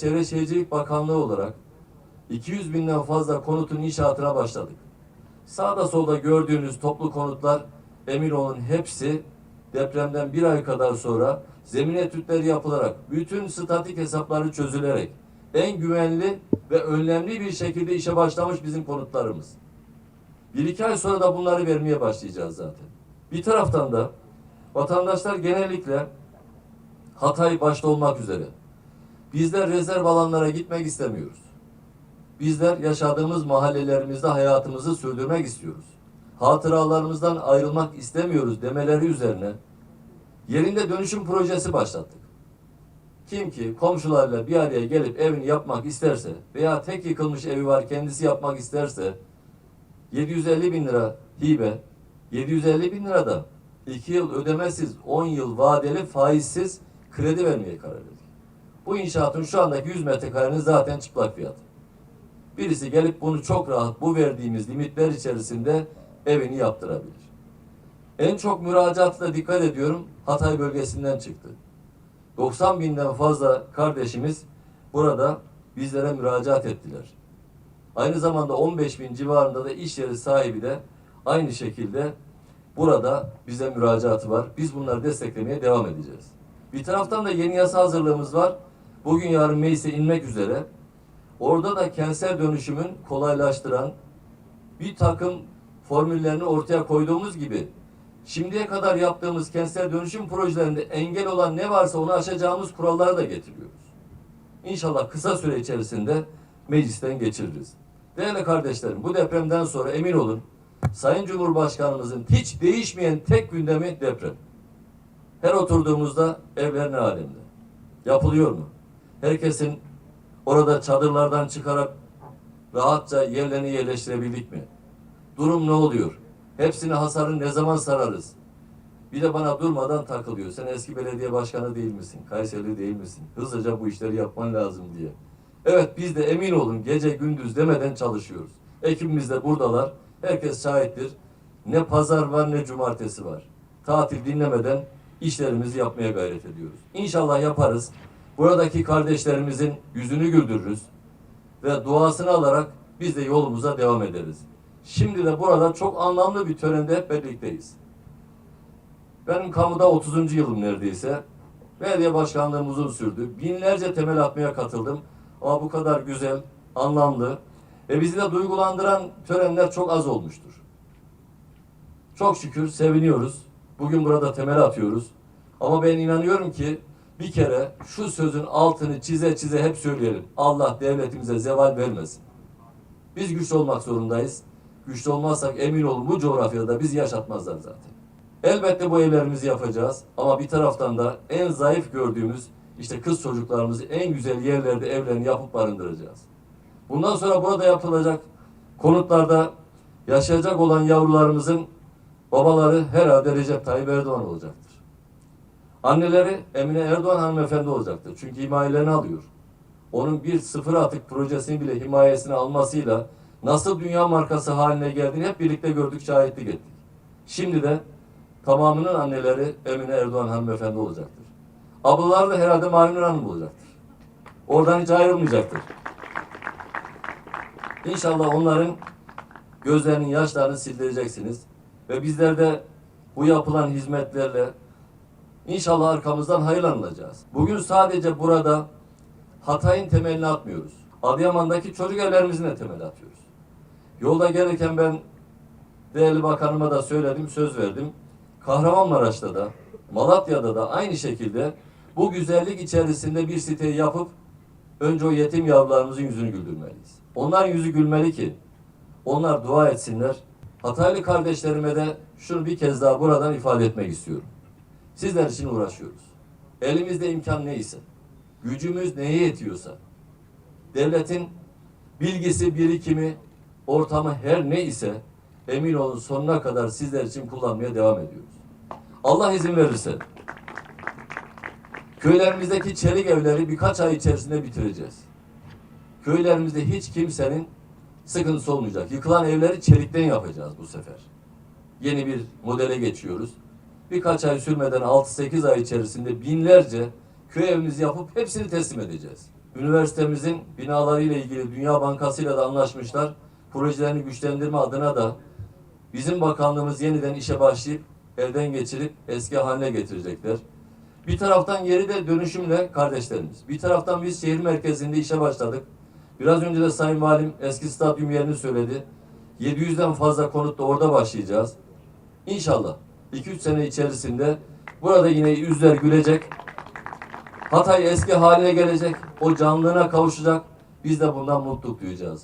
Çevre Şehircilik Bakanlığı olarak 200 binden fazla konutun inşaatına başladık. Sağda solda gördüğünüz toplu konutlar emin olun hepsi depremden bir ay kadar sonra zemin etütleri yapılarak bütün statik hesapları çözülerek en güvenli ve önlemli bir şekilde işe başlamış bizim konutlarımız. Bir iki ay sonra da bunları vermeye başlayacağız zaten. Bir taraftan da vatandaşlar genellikle Hatay başta olmak üzere bizler rezerv alanlara gitmek istemiyoruz. Bizler yaşadığımız mahallelerimizde hayatımızı sürdürmek istiyoruz. Hatıralarımızdan ayrılmak istemiyoruz demeleri üzerine yerinde dönüşüm projesi başlattık. Kim ki komşularla bir araya gelip evini yapmak isterse veya tek yıkılmış evi var kendisi yapmak isterse 750 bin lira hibe, 750 bin lira da 2 yıl ödemesiz 10 yıl vadeli faizsiz kredi vermeye karar verdik. Bu inşaatın şu andaki 100 metrekarenin zaten çıplak fiyatı. Birisi gelip bunu çok rahat bu verdiğimiz limitler içerisinde evini yaptırabilir. En çok müracaatla dikkat ediyorum Hatay bölgesinden çıktı. 90 binden fazla kardeşimiz burada bizlere müracaat ettiler. Aynı zamanda 15 bin civarında da iş yeri sahibi de aynı şekilde burada bize müracaatı var. Biz bunları desteklemeye devam edeceğiz. Bir taraftan da yeni yasa hazırlığımız var. Bugün yarın meclise inmek üzere. Orada da kentsel dönüşümün kolaylaştıran bir takım formüllerini ortaya koyduğumuz gibi şimdiye kadar yaptığımız kentsel dönüşüm projelerinde engel olan ne varsa onu aşacağımız kuralları da getiriyoruz. İnşallah kısa süre içerisinde meclisten geçiririz. Değerli kardeşlerim bu depremden sonra emin olun Sayın Cumhurbaşkanımızın hiç değişmeyen tek gündemi deprem. Her oturduğumuzda evler ne alemde? Yapılıyor mu? Herkesin orada çadırlardan çıkarak rahatça yerlerini yerleştirebildik mi? Durum ne oluyor? Hepsini hasarın ne zaman sararız? Bir de bana durmadan takılıyor. Sen eski belediye başkanı değil misin? Kayseri değil misin? Hızlıca bu işleri yapman lazım diye. Evet biz de emin olun gece gündüz demeden çalışıyoruz. Ekibimiz de buradalar. Herkes şahittir. Ne pazar var ne cumartesi var. Tatil dinlemeden işlerimizi yapmaya gayret ediyoruz. İnşallah yaparız. Buradaki kardeşlerimizin yüzünü güldürürüz. Ve duasını alarak biz de yolumuza devam ederiz. Şimdi de burada çok anlamlı bir törende hep birlikteyiz. Benim kamuda 30. yılım neredeyse. Belediye başkanlığım uzun sürdü. Binlerce temel atmaya katıldım. Ama bu kadar güzel, anlamlı ve bizi de duygulandıran törenler çok az olmuştur. Çok şükür seviniyoruz. Bugün burada temel atıyoruz. Ama ben inanıyorum ki bir kere şu sözün altını çize çize hep söyleyelim. Allah devletimize zeval vermesin. Biz güçlü olmak zorundayız. Güçlü olmazsak emin olun bu coğrafyada bizi yaşatmazlar zaten. Elbette bu evlerimizi yapacağız ama bir taraftan da en zayıf gördüğümüz işte kız çocuklarımızı en güzel yerlerde evlerini yapıp barındıracağız. Bundan sonra burada yapılacak konutlarda yaşayacak olan yavrularımızın babaları herhalde Recep Tayyip Erdoğan olacaktır. Anneleri Emine Erdoğan hanımefendi olacaktır. Çünkü himayelerini alıyor. Onun bir sıfır atık projesini bile himayesine almasıyla nasıl dünya markası haline geldiğini hep birlikte gördük, şahitlik ettik. Şimdi de tamamının anneleri Emine Erdoğan hanımefendi olacaktır. Ablalar da herhalde Mavinur Hanım olacaktır. Oradan hiç ayrılmayacaktır. İnşallah onların gözlerinin yaşlarını sildireceksiniz. Ve bizler de bu yapılan hizmetlerle inşallah arkamızdan hayırlanılacağız. Bugün sadece burada Hatay'ın temelini atmıyoruz. Adıyaman'daki çocuk evlerimizin de temeli atıyoruz. Yolda gelirken ben değerli bakanıma da söyledim, söz verdim. Kahramanmaraş'ta da, Malatya'da da aynı şekilde bu güzellik içerisinde bir siteyi yapıp önce o yetim yavrularımızın yüzünü güldürmeliyiz. Onların yüzü gülmeli ki onlar dua etsinler. Hataylı kardeşlerime de şunu bir kez daha buradan ifade etmek istiyorum. Sizler için uğraşıyoruz. Elimizde imkan neyse, gücümüz neye yetiyorsa, devletin bilgisi, birikimi, ortamı her ne ise emin olun sonuna kadar sizler için kullanmaya devam ediyoruz. Allah izin verirse köylerimizdeki çelik evleri birkaç ay içerisinde bitireceğiz. Köylerimizde hiç kimsenin sıkıntısı olmayacak. Yıkılan evleri çelikten yapacağız bu sefer. Yeni bir modele geçiyoruz. Birkaç ay sürmeden 6-8 ay içerisinde binlerce köy evimizi yapıp hepsini teslim edeceğiz. Üniversitemizin binalarıyla ilgili Dünya Bankası ile de anlaşmışlar. Projelerini güçlendirme adına da bizim bakanlığımız yeniden işe başlayıp elden geçirip eski haline getirecekler. Bir taraftan yeri de dönüşümle kardeşlerimiz. Bir taraftan biz şehir merkezinde işe başladık. Biraz önce de Sayın Valim eski stadyum yerini söyledi. 700'den fazla konutla orada başlayacağız. İnşallah 2-3 sene içerisinde burada yine yüzler gülecek. Hatay eski haline gelecek. O canlılığına kavuşacak. Biz de bundan mutluluk duyacağız.